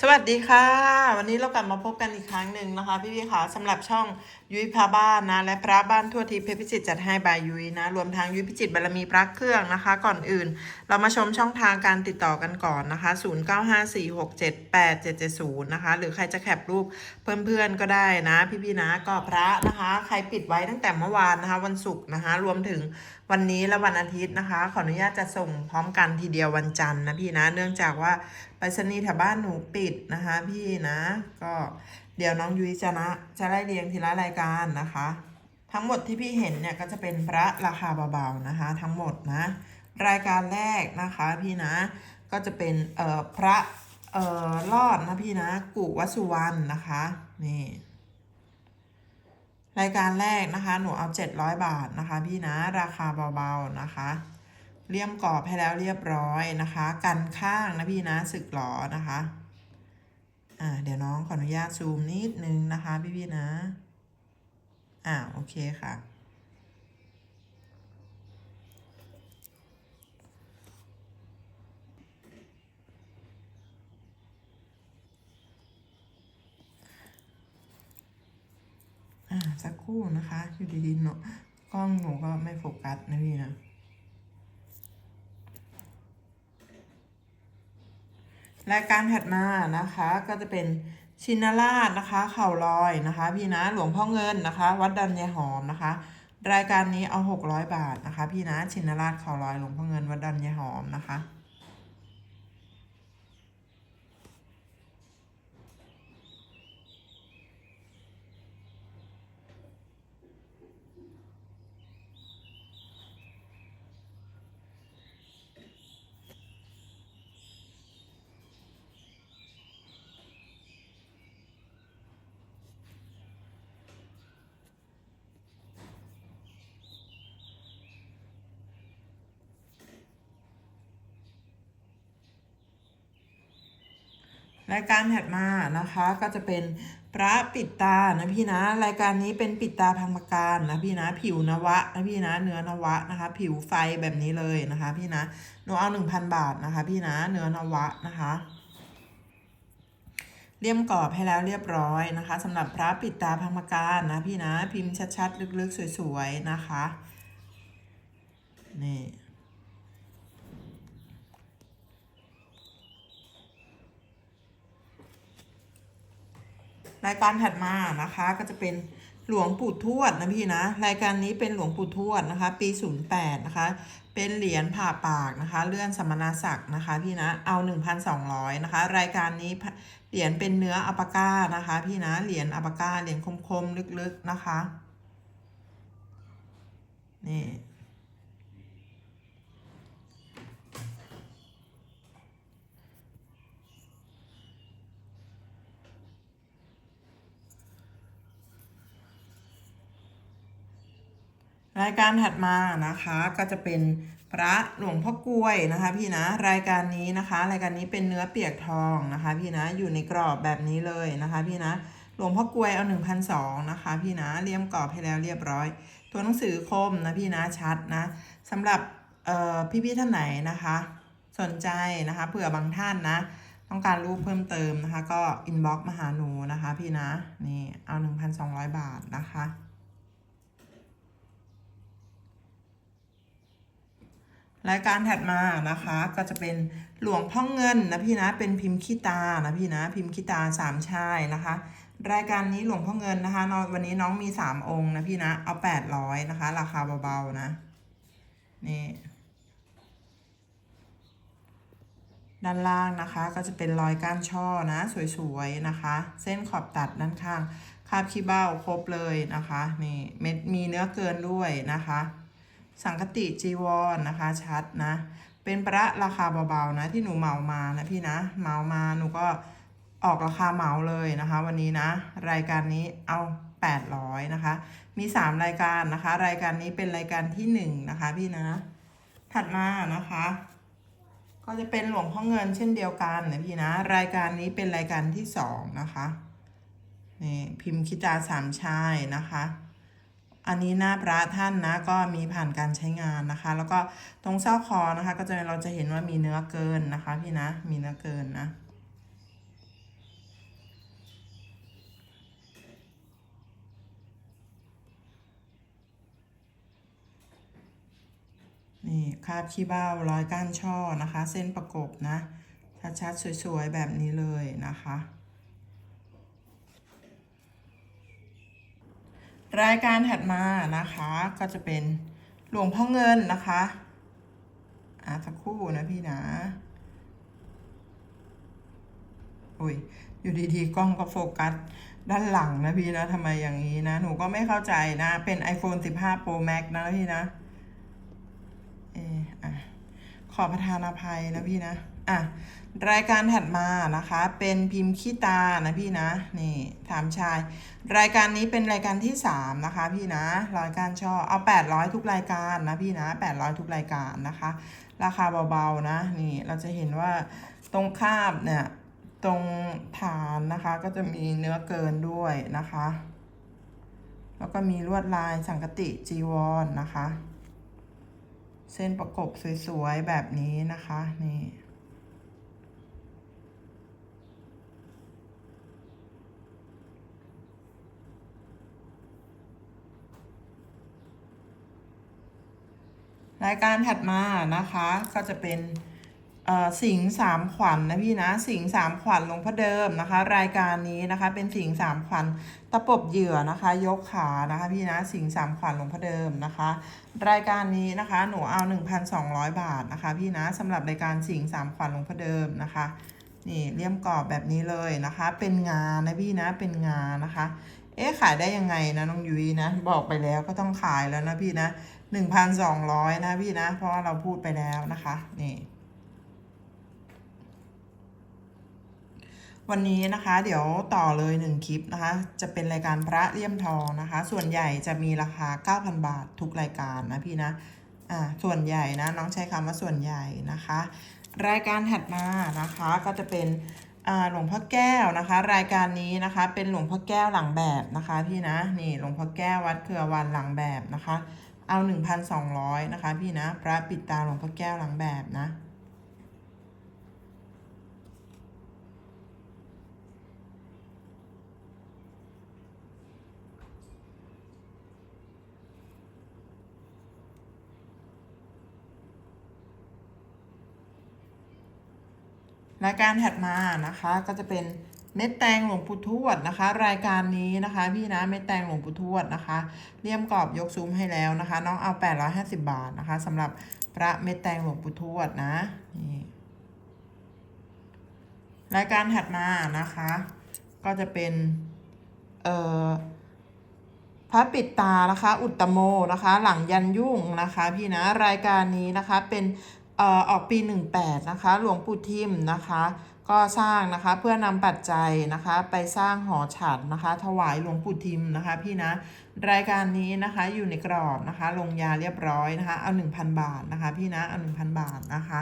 สวัสดีค่ะ วันนี้เรากลับมาพบกันอีกครั้งหนึ่งนะคะ พี่พี่ๆค่ะสำหรับช่องยุ้ยพาบ้านนะ และพระบ้านทั่วทิพย์เพชรพิจิตรจัดให้บายยุ้ยนะ รวมทั้งยุ้ยพิจิตรบารมีพระเครื่องนะคะ ก่อนอื่น เรามาชมช่องทางการติดต่อกันก่อนนะคะ 0954678770 นะคะ หรือใครจะแคปรูปเพื่อนๆก็ได้นะ พี่ๆนะก็พระนะคะ ใครปิดไว้ตั้งแต่เมื่อวานนะคะ วันศุกร์นะคะ รวมถึงวันนี้และวันอาทิตย์นะคะ ขออนุญาตจะส่งพร้อมกันทีเดียววันจันทร์นะพี่นะ เนื่องจากว่า ไปรษณีแถวบ้านหนูปิดนะคะพี่นะ ก็เดี๋ยวน้องยุ้ยจะนะจะไล่เรียงทีละรายการนะคะ ทั้งหมดที่พี่เห็นเนี่ยก็จะเป็นพระราคาเบาๆนะคะ ทั้งหมดนะ รายการแรกนะคะพี่นะก็จะเป็นเอ่อพระเอ่อรอดนะพี่นะกุวสุวรรณนะคะนี่รายการแรกนะคะ หนูเอา 700 บาทนะคะ พี่นะ ราคาเบาๆนะคะ เลี่ยมกรอบให้แล้วเรียบร้อยนะคะ กันข้างนะพี่นะสึกหลอนะคะอ่าเดี๋ยวน้องขออนุญาตซูมนิดนึงนะคะพี่ๆนะอ่าโอเคค่ะอ่าสักครู่นะคะ อยู่ดีๆเนาะกล้องหนูก็ไม่โฟกัสนะพี่นะ รายการถัดมานะคะก็จะเป็นชินราชนะคะ เข่าลอยนะคะ พี่นะหลวงพ่อเงินนะคะ วัดดันยายหอมนะคะ รายการนี้เอา 600 บาทนะคะ พี่นะชินราชเข่าลอยหลวงพ่อเงินวัดดันยายหอมนะคะ รายการถัดมานะคะก็จะเป็นพระปิดตานะพี่นะ รายการนี้เป็นปิดตาพังมการนะพี่นะ ผิวนวะนะพี่นะเนื้อนวะนะคะ ผิวไฟแบบนี้เลยนะคะ พี่นะหนูเอาหนึ่งพันบาทนะคะ พี่นะเนื้อนวะนะคะเลี่ยมกรอบให้แล้วเรียบร้อยนะคะสำหรับพระปิดตาพังมการนะพี่นะพิมพ์ชัดๆ ลึกๆ สวยๆ นะคะ นี่ รายการถัดมานะคะก็จะเป็นหลวงปู่ทวดนะพี่นะ รายการนี้เป็นหลวงปู่ทวดนะคะ ปี 08 นะคะ เป็นเหรียญผ่าปากนะคะ เลื่อนสมณศักดิ์นะคะ พี่นะ เอา 1,200 นะคะ รายการนี้เหรียญเป็นเนื้ออัปาก้านะคะ พี่นะเหรียญอัปาก้าเหรียญคมๆ ลึกๆ นะคะ นี่ รายการถัดมานะคะก็จะเป็นพระหลวงพ่อกล้วยนะคะ พี่นะรายการนี้นะคะ รายการนี้เป็นเนื้อเปียกทองนะคะ พี่นะอยู่ในกรอบแบบนี้เลยนะคะ พี่นะหลวงพ่อกล้วยเอา1 2 0 0นะคะ พี่นะเลี่ยมกรอบให้แล้วเรียบร้อย ตัวหนังสือคมนะพี่นะชัดนะสำหรับเอ่อพี่ๆท่านไหนนะคะ สนใจนะคะเผื่อบางท่านนะ ต้องการรูปเพิ่มเติมนะคะ ก็อินบ็อกซ์มาหาหนูนะคะ พี่นะนี่เอา 1,200 บาทนะคะ รายการถัดมานะคะ ก็จะเป็นหลวงพ่อเงินนะพี่นะเป็นพิมพ์ขี้ตานะพี่นะพิมพ์ขี้ตาสามชายนะคะ รายการนี้หลวงพ่อเงินนะคะน้องวันนี้น้องมีสามองค์นะพี่นะเอาแปดร้อยนะคะ ราคาเบาๆนะนี่ด้านล่างนะคะก็จะเป็นรอยก้านช่อนะ สวยๆนะคะ เส้นขอบตัดด้านข้างคาบขี้เบ้าครบเลยนะคะนี่เม็ดมีเนื้อเกินด้วยนะคะ สังคติจีวรนนะคะชัดนะ เป็นประราคาเบาๆนะที่หนูเหมามานะพี่นะเหมามาหนูก็ออกราคาเหมาเลยนะคะ วันนี้นะ รายการนี้เอา 800นะคะ มี 3 รายการนะคะ รายการนี้เป็นรายการที่ 1 นะคะ พี่นะ ถัดมานะคะ ก็จะเป็นหลวงพ่อเงินเช่นเดียวกันนะพี่นะ รายการนี้เป็นรายการที่ 2 นะคะนี่พิมพ์คิตาสามชายนะคะ อันนี้หน้าพระท่านนะก็มีผ่านการใช้งานนะคะ แล้วก็ตรงซอกคอนะคะก็จะเราจะเห็นว่ามีเนื้อเกินนะคะพี่นะมีเนื้อเกินนะนี่คาบขี้เบ้ารอยก้านช่อนะคะ เส้นประกบนะชัดๆสวยๆแบบนี้เลยนะคะ รายการถัดมานะคะก็จะเป็นหลวงพ่อเงินนะคะอะสักครู่นะพี่นะอุ้ยอยู่ดีๆ กล้องก็โฟกัสด้านหลังนะพี่นะทำไมอย่างนี้นะ หนูก็ไม่เข้าใจนะ เป็น iPhone 15 Pro Max นะพี่นะ เอออะขอประทานอภัยนะพี่นะ อะรายการถัดมานะคะเป็นพิมพ์ขี้ตานะพี่นะนี่ถามชาย รายการนี้เป็นรายการที่สามนะคะพี่นะรายการช่อเอา 800 ทุกรายการนะพี่นะ 800 ทุกรายการนะคะ ราคาเบาๆนะนี่เราจะเห็นว่าตรงคาบเนี่ยตรงฐานนะคะก็จะมีเนื้อเกินด้วยนะคะ แล้วก็มีลวดลายสังกติจีวรนนะคะ เส้นประกบสวยๆแบบนี้นะคะนี่ รายการถัดมานะคะก็จะเป็นสิงสามขวัญนนะพี่นะสิงสามขวัญหลวงพ่อเดิมนะคะ รายการนี้นะคะเป็นสิงสามขวัญตะปบเหยื่อนะคะ ยกขานะคะพี่นะสิงสามขวัญหลวงพ่อเดิมนะคะ รายการนี้นะคะหนูเอา 1,200 บาทนะคะ พี่นะสำหรับรายการสิงสามขวัญหลวงพ่อเดิมนะคะนี่เลี่ยมกรอบแบบนี้เลยนะคะ เป็นงานนะพี่นะเป็นงานะคะ เอ๊ะขายได้ยังไงนะน้องยุ้ยนะบอกไปแล้วก็ต้องขายแล้วนะพี่นะ หนึ่งพันสองร้อยนะพี่นะ เพราะว่าเราพูดไปแล้วนะคะ นี่ วันนี้นะคะ เดี๋ยวต่อเลยหนึ่งคลิปนะคะ จะเป็นรายการพระเลี่ยมทองนะคะ ส่วนใหญ่จะมีราคา 9,000 บาททุกรายการนะพี่นะ อ่า ส่วนใหญ่นะ น้องใช้คำว่าส่วนใหญ่นะคะ รายการถัดมานะคะก็จะเป็นอ่าหลวงพ่อแก้วนะคะ รายการนี้นะคะ เป็นหลวงพ่อแก้วหลังแบบนะคะ พี่นะนี่หลวงพ่อแก้ววัดเครือวันหลังแบบนะคะ เอา 1,200 นะคะ พี่นะ พระปิดตาหลวงพ่อแก้วหลังแบบนะรายการถัดมานะคะก็จะเป็น เม็ดแตงหลวงปู่ทวดนะคะ รายการนี้นะคะ พี่นะเม็ดแตงหลวงปู่ทวดนะคะเลี่ยมกรอบยกซุ้มให้แล้วนะคะ น้องเอา 850 บาทนะคะสำหรับพระเม็ดแตงหลวงปู่ทวดนะนี่รายการถัดมานะคะ ก็จะเป็นเอ่อพระปิดตานะคะ อุตตโมนะคะ หลังยันยุ่งนะคะ พี่นะรายการนี้นะคะเป็นเอ่อออกปี 18 นะคะ หลวงปู่ทิมนะคะ ก็สร้างนะคะเพื่อนำปัจจัยนะคะไปสร้างหอฉันนะคะ ถวายหลวงปู่ทิมนะคะพี่นะรายการนี้นะคะอยู่ในกรอบนะคะ ลงยาเรียบร้อยนะคะเอา 1,000 บาทนะคะ พี่นะเอา 1,000 บาทนะคะ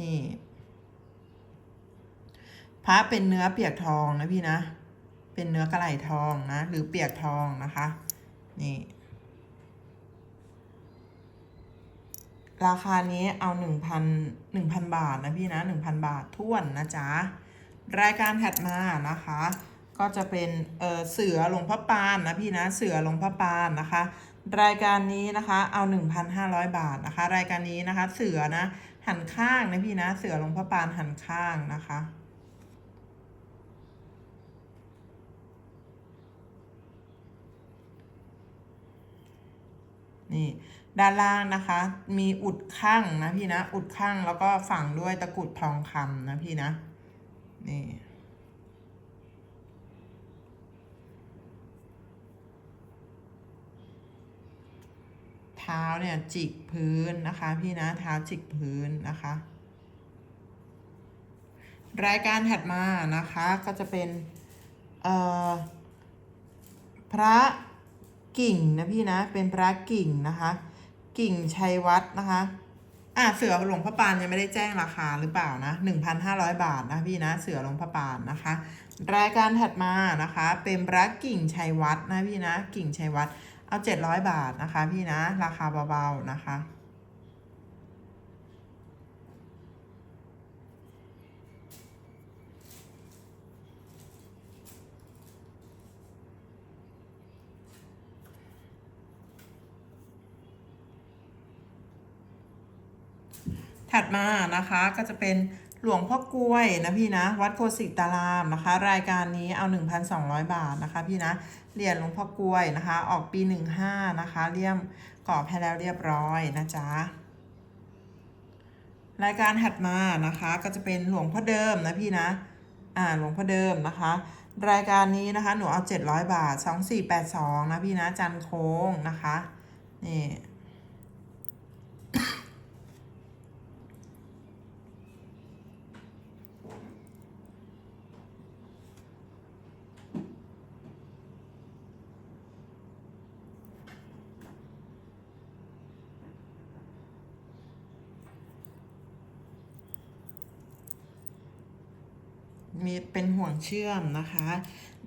นี่พระเป็นเนื้อเปียกทองนะพี่นะ เป็นเนื้อกระไหลทองนะหรือเปียกทองนะคะ นี่ ราคานี้เอาหนึ่งพันหนึ่งพันบาทนะพี่นะหนึ่งพันบาทท้วนนะจ๊ะ รายการถัดมานะคะ ก็จะเป็นเออเสือหลวงพ่อปานนะพี่นะเสือหลวงพ่อปานนะคะ รายการนี้นะคะเอา 1,500 บาทนะคะ รายการนี้นะคะ เสือนะหันข้างนะพี่นะเสือหลวงพ่อปานหันข้างนะคะนี่ ด้านล่างนะคะ มีอุดข้างนะพี่นะ อุดข้างแล้วก็ฝังด้วยตะกุดทองคำนะพี่นะ นี่เท้าเนี่ยจิกพื้นนะคะพี่นะเท้าจิกพื้นนะคะ รายการถัดมานะคะก็จะเป็นเอ่อพระกิ่งนะพี่นะเป็นพระกิ่งนะคะ กิ่งชัยวัฒน์นะคะ อะเสือหลวงพ่อปานยังไม่ได้แจ้งราคาหรือเปล่านะหนึ่งพันห้าร้อยบาทนะพี่นะเสือหลวงพ่อปานนะคะ รายการถัดมานะคะ เป็นรักกิ่งชัยวัฒน์นะพี่นะกิ่งชัยวัฒน์เอาเจ็ดร้อยบาทนะคะ พี่นะราคาเบาๆนะคะ ถัดมานะคะก็จะเป็นหลวงพ่อกล้วยนะพี่นะ วัดโกสิตารามนะคะ รายการนี้เอา 1,200 บาทนะคะพี่นะเหรียญหลวงพ่อกล้วยนะคะ ออกปี 15 นะคะเลี่ยมกรอบให้แล้วเรียบร้อยนะจ๊ะรายการถัดมานะคะก็จะเป็นหลวงพ่อเดิมนะพี่นะอ่าหลวงพ่อเดิมนะคะ รายการนี้นะคะหนูเอา 700 บาท 2482 นะพี่นะจันโค้งนะคะนี่ มีเป็นห่วงเชื่อมนะคะ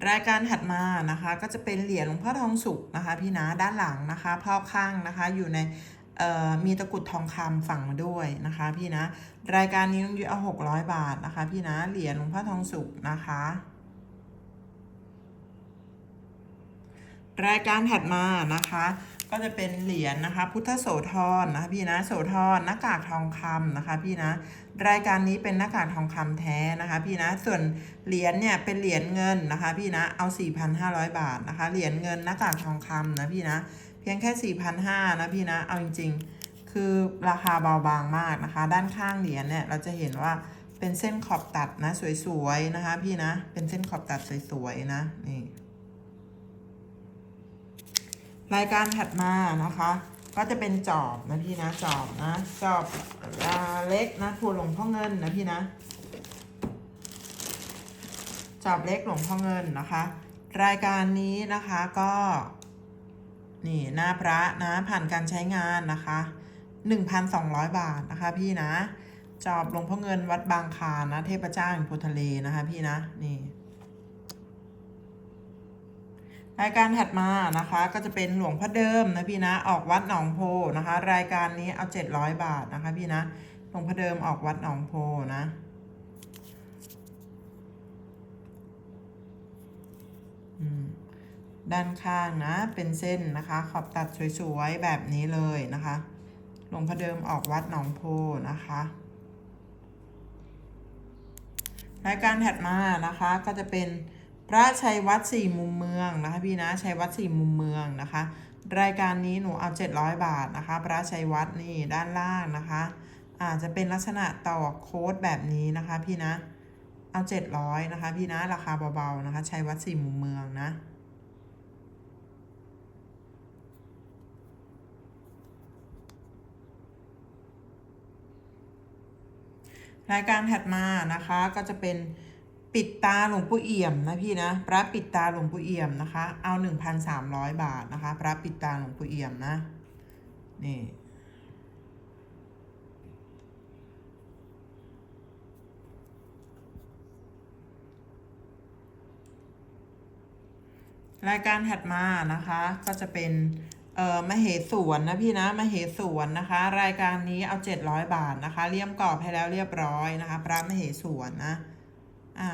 รายการถัดมานะคะก็จะเป็นเหรียญหลวงพ่อทองสุกนะคะพี่นะด้านหลังนะคะพ่อข้างนะคะอยู่ในมีตะกรุดทองคำฝังมาด้วยนะคะพี่นะ รายการนี้ต้องยึดเอาหกร้อยบาทนะคะพี่นะเหรียญหลวงพ่อทองสุกนะคะ รายการถัดมานะคะ ก็จะเป็นเหรียญนะคะ พุทธโสธรนะคะพี่นะโสธรหน้ากากทองคำนะคะ พี่นะ รายการนี้เป็นหน้ากากทองคำแท้นะคะ พี่นะส่วนเหรียญเนี่ยเป็นเหรียญเงินนะคะ พี่นะเอา 4,500 บาทนะคะ เหรียญเงินหน้ากากทองคำนะพี่นะ เพียงแค่4,500นะพี่นะเอาจริง ๆ คือราคาเบาบางมากนะคะ ด้านข้างเหรียญเนี่ยเราจะเห็นว่าเป็นเส้นขอบตัดนะสวยๆนะคะ พี่นะเป็นเส้นขอบตัดสวยๆนะนี่ รายการถัดมานะคะ ก็จะเป็นจอบนะพี่นะจอบนะจอบอ่าเล็กนะทัวหลวงพ่อเงินนะพี่นะ จอบเล็กหลวงพ่อเงินนะคะ รายการนี้นะคะก็นี่หน้าพระนะผ่านการใช้งานนะคะ 1,200 บาทนะคะพี่นะ จอบหลวงพ่อเงินวัดบางคานะ เทพเจ้าแห่งพธิ์ทะเลนะคะพี่นะนี่ รายการถัดมานะคะก็จะเป็นหลวงพ่อเดิมนะพี่นะออกวัดหนองโพนะคะ รายการนี้เอา700บาทนะคะ พี่นะหลวงพ่อเดิมออกวัดหนองโพนะด้านข้างนะเป็นเส้นนะคะ ขอบตัดสวยๆแบบนี้เลยนะคะหลวงพ่อเดิมออกวัดหนองโพนะคะ รายการถัดมานะคะก็จะเป็น พระชัยวัดสี่มุมเมืองนะคะพี่นะชัยวัดสี่มุมเมืองนะคะ รายการนี้หนูเอา 700 บาทนะคะ พระชัยวัดนี่ด้านล่างนะคะ อาจจะเป็นลักษณะต่อโค้ดแบบนี้นะคะพี่นะเอา 700นะคะพี่นะราคาเบาๆนะคะชัยวัดสี่มุมเมืองนะรายการถัดมานะคะก็จะเป็น ปิดตาหลวงปู่เอี่ยมนะพี่นะ พระปิดตาหลวงปู่เอี่ยมนะคะ เอา1,300บาทนะคะ พระปิดตาหลวงปู่เอี่ยมนะ นี่รายการถัดมานะคะก็จะเป็นเอ่อมเหสวนนะพี่นะมเหสวนนะคะ รายการนี้เอา 700 บาทนะคะเลี่ยมกรอบให้แล้วเรียบร้อยนะคะ พระมเหสวนนะ อ่า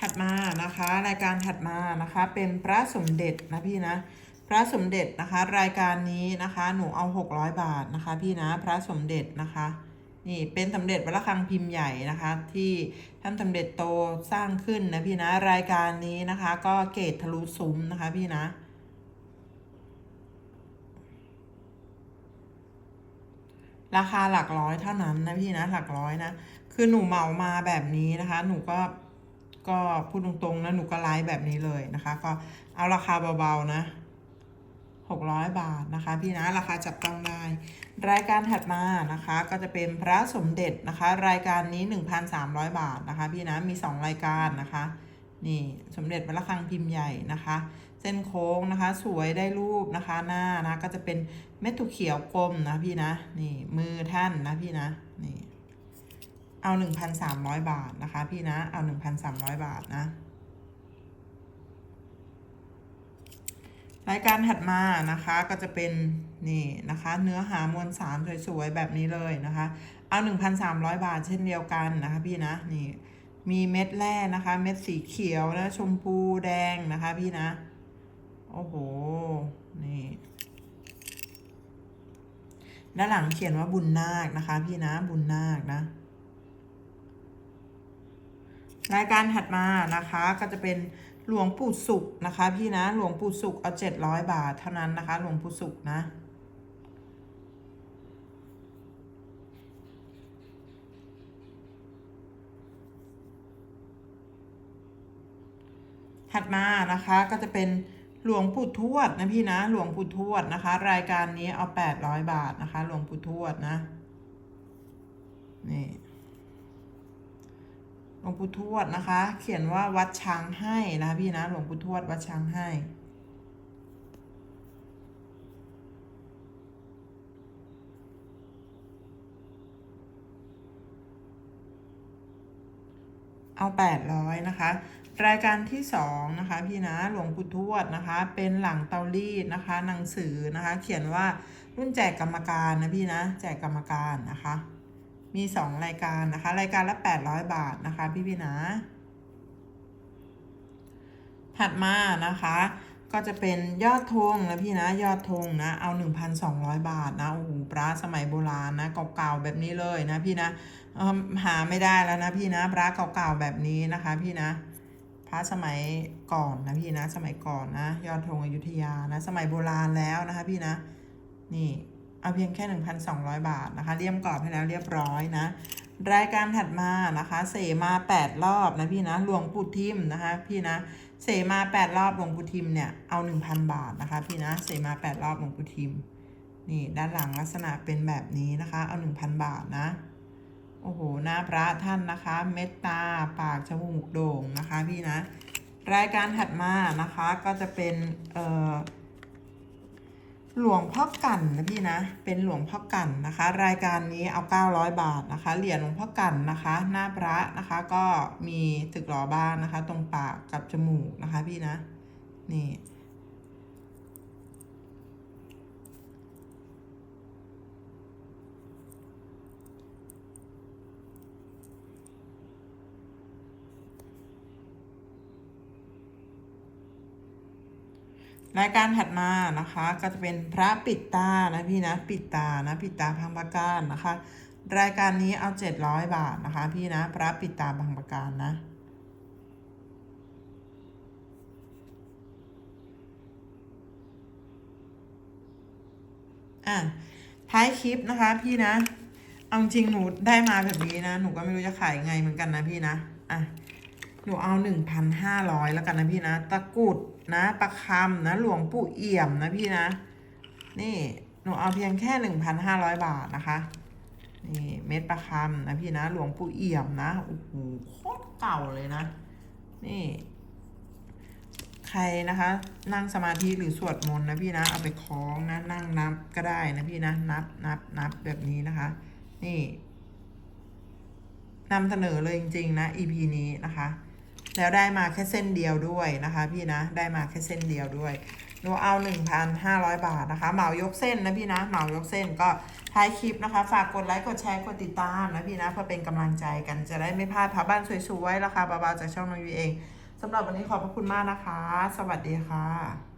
ถัดมานะคะ รายการถัดมานะคะเป็นพระสมเด็จนะพี่นะพระสมเด็จนะคะ รายการนี้นะคะ หนูเอา 600 บาทนะคะ พี่นะพระสมเด็จนะคะ นี่เป็นสมเด็จวัดระฆังพิมพ์ใหญ่นะคะ ที่ท่านสมเด็จโตสร้างขึ้นนะพี่นะรายการนี้นะคะ ก็เกรดทะลุซุ้มนะคะพี่นะ ราคาหลักร้อยเท่านั้นนะพี่นะหลักร้อยนะ คือหนูเหมามาแบบนี้นะคะ หนูก็ก็พูดตรงๆนะหนูก็ไลฟ์แบบนี้เลยนะคะ ก็เอาราคาเบาๆนะ หกร้อยบาทนะคะ พี่นะราคาจับต้องได้ รายการถัดมานะคะก็จะเป็นพระสมเด็จนะคะ รายการนี้ 1,300 บาทนะคะ พี่นะมี 2 รายการนะคะนี่สมเด็จพระฆังพิมพ์ใหญ่นะคะ เส้นโค้งนะคะ สวยได้รูปนะคะหน้านะก็จะเป็นเม็ดถั่วเขียวกลมนะพี่นะนี่มือท่านนะพี่นะนี่เอา 1,300 บาทนะคะ พี่นะเอา 1,300 บาทนะ รายการถัดมานะคะก็จะเป็นนี่นะคะ เนื้อหามวลสารสวยๆแบบนี้เลยนะคะ เอา 1,300 บาทเช่นเดียวกันนะคะพี่นะนี่มีเม็ดแร่นะคะ เม็ดสีเขียวนะชมพูแดงนะคะพี่นะ โอ้โห นี่ด้านหลังเขียนว่าบุญนาคนะคะ พี่นะบุญนาคนะ รายการถัดมานะคะก็จะเป็นหลวงปู่สุขนะคะ พี่นะหลวงปู่สุขเอาเจ็ดร้อยบาทเท่านั้นนะคะ หลวงปู่สุขนะถัดมานะคะก็จะเป็นหลวงปู่ทวดนะพี่นะหลวงปู่ทวดนะคะ รายการนี้เอาแปดร้อยบาทนะคะ หลวงปู่ทวดนะนี่ ลวงปู่ทวดนะคะ เขียนว่าวัดช้างให้นะพี่นะหลวงปู่ทวดวัดช้างให้เอาแปดร้อยนะคะ รายการที่สองนะคะพี่นะหลวงปู่ทวดนะคะ เป็นหลังเตารีดนะคะหนังสือนะคะ เขียนว่ารุ่นแจกกรรมการนะพี่นะ แจกกรรมการนะคะ มีสองรายการนะคะ รายการละแปดร้อยบาทนะคะ พี่พี่นะ ถัดมานะคะ ก็จะเป็นยอดธงนะพี่นะ ยอดธงนะ เอา 1,200 บาทนะ โอ้โหปลาสมัยโบราณนะเก่าๆแบบนี้เลยนะพี่นะหาไม่ได้แล้วนะพี่นะพระเก่าๆแบบนี้นะคะ พี่นะพระสมัยก่อนนะพี่นะ สมัยก่อนนะ ยอดธงอยุธยานะ สมัยโบราณแล้วนะคะ พี่นะ นี่ เอาเพียงแค่ 1,200 บาทนะคะ เลี่ยมกรอบให้แล้วเรียบร้อยนะ รายการถัดมานะคะ เสมา 8 รอบนะพี่นะหลวงปู่ทิมนะคะ พี่นะเสมา 8 รอบหลวงปู่ทิมเนี่ยเอา 1,000 บาทนะคะพี่นะเสมา 8 รอบหลวงปู่ทิมนี่ด้านหลังลักษณะเป็นแบบนี้นะคะ เอา 1,000 บาทนะโอ้โหหน้าพระท่านนะคะ เม็ดตาปากจมูกโด่งนะคะ พี่นะ รายการถัดมานะคะก็จะเป็นเอ่อ หลวงพ่อกันนะพี่นะ เป็นหลวงพ่อกันนะคะ รายการนี้เอา 900 บาทนะคะ เหรียญหลวงพ่อกันนะคะ หน้าพระนะคะ ก็มีตึกหล่อบ้านนะคะ ตรงปากกับจมูกนะคะพี่นะ นี่ รายการถัดมานะคะก็จะเป็นพระปิดตานะพี่นะปิดตานะปิดตาพังประการนะคะ รายการนี้เอา700บาทนะคะ พี่นะพระปิดตาพังประการนะอะท้ายคลิปนะคะพี่นะ เอาจริงหนูได้มาแบบนี้นะ หนูก็ไม่รู้จะขายไงเหมือนกันนะพี่นะ อะ หนูเอาหนึ่งพันห้าร้อยแล้วกันนะพี่นะ ตะกุดนะประคำนะ หลวงปู่เอี่ยมนะพี่นะ นี่ หนูเอาเพียงแค่หนึ่งพันห้าร้อยบาทนะคะ นี่เม็ดประคำนะพี่นะ หลวงปู่เอี่ยมนะ โอ้โห โคตรเก่าเลยนะ นี่ ใครนะคะ นั่งสมาธิหรือสวดมนต์นะพี่นะ เอาไปคล้องนะ นั่งนับก็ได้นะพี่นะ นับนับนับแบบนี้นะคะ นี่นำเสนอเลยจริง ๆ นะ EP นี้นะคะ แล้วได้มาแค่เส้นเดียวด้วยนะคะ พี่นะได้มาแค่เส้นเดียวด้วยหนูเอา 1,500 บาทนะคะ เหมายกเส้นนะพี่นะเหมายกเส้นก็ท้ายคลิปนะคะ ฝากกดไลค์กดแชร์กดติดตามนะพี่นะเพื่อเป็นกำลังใจกันจะได้ไม่พลาดพาบ้านสวยๆราคาเบาๆจากช่องน้องยูเองสำหรับวันนี้ขอบพระคุณมากนะคะ สวัสดีค่ะ